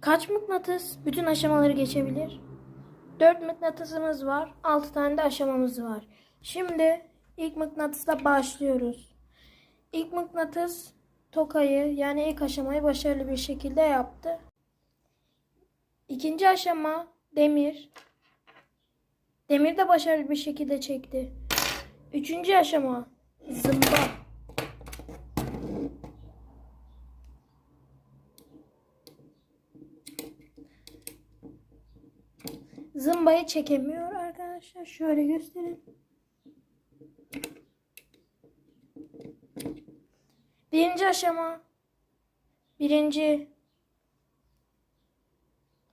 Kaç mıknatıs bütün aşamaları geçebilir? 4 mıknatısımız var. 6 tane de aşamamız var. Şimdi ilk mıknatısla başlıyoruz. İlk mıknatıs tokayı yani ilk aşamayı başarılı bir şekilde yaptı. İkinci aşama demir. Demir de başarılı bir şekilde çekti. Üçüncü aşama zımba. Zımbayı çekemiyor arkadaşlar. Şöyle göstereyim. Birinci aşama. Birinci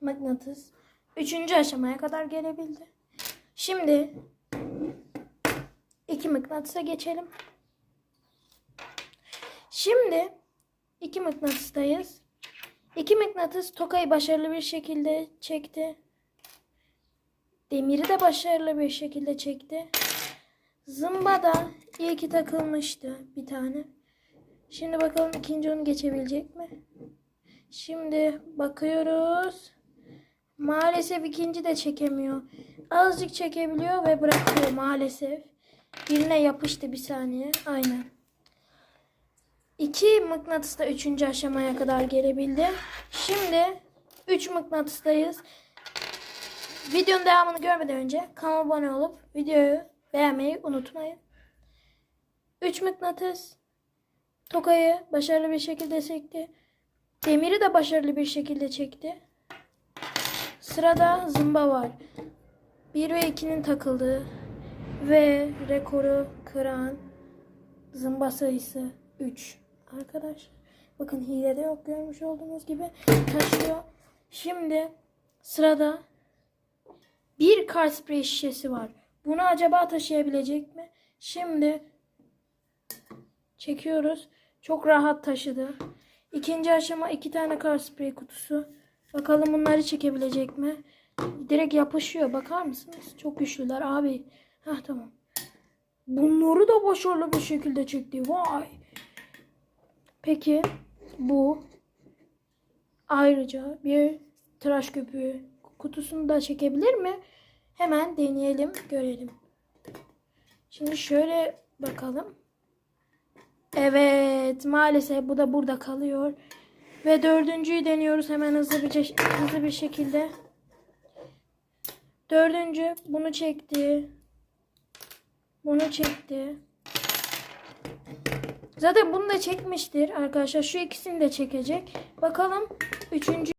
mıknatıs. Üçüncü aşamaya kadar gelebildi. Şimdi iki mıknatısa geçelim. Şimdi iki mıknatıstayız. İki mıknatıs tokayı başarılı bir şekilde çekti. Demiri de başarılı bir şekilde çekti. Zımba da iyi ki takılmıştı bir tane. Şimdi bakalım ikinci onu geçebilecek mi? Şimdi bakıyoruz. Maalesef ikinci de çekemiyor. Azıcık çekebiliyor ve bırakıyor maalesef. Birine yapıştı bir saniye. Aynen. İki mıknatıs da üçüncü aşamaya kadar gelebildi. Şimdi üç mıknatıstayız. Videonun devamını görmeden önce kanala abone olup videoyu beğenmeyi unutmayın. 3 mıknatıs tokayı başarılı bir şekilde çekti. Demiri de başarılı bir şekilde çekti. Sırada zımba var. 1 ve 2'nin takıldığı ve rekoru kıran zımba sayısı 3. Arkadaşlar bakın hilede yok görmüş olduğunuz gibi taşıyor. Şimdi sırada kar sprey şişesi var. Bunu acaba taşıyabilecek mi? Şimdi çekiyoruz. Çok rahat taşıdı. İkinci aşama iki tane kar sprey kutusu. Bakalım bunları çekebilecek mi? Direkt yapışıyor. Bakar mısınız? Çok güçlüler abi. Hah tamam. Bunları da başarılı bir şekilde çekti. Vay. Peki bu ayrıca bir tıraş köpüğü kutusunu da çekebilir mi? Hemen deneyelim, görelim. Şimdi şöyle bakalım. Evet, maalesef bu da burada kalıyor. Ve dördüncüyü deniyoruz hemen hızlı bir hızlı bir şekilde. Dördüncü bunu çekti. Bunu çekti. Zaten bunu da çekmiştir arkadaşlar. Şu ikisini de çekecek. Bakalım üçüncü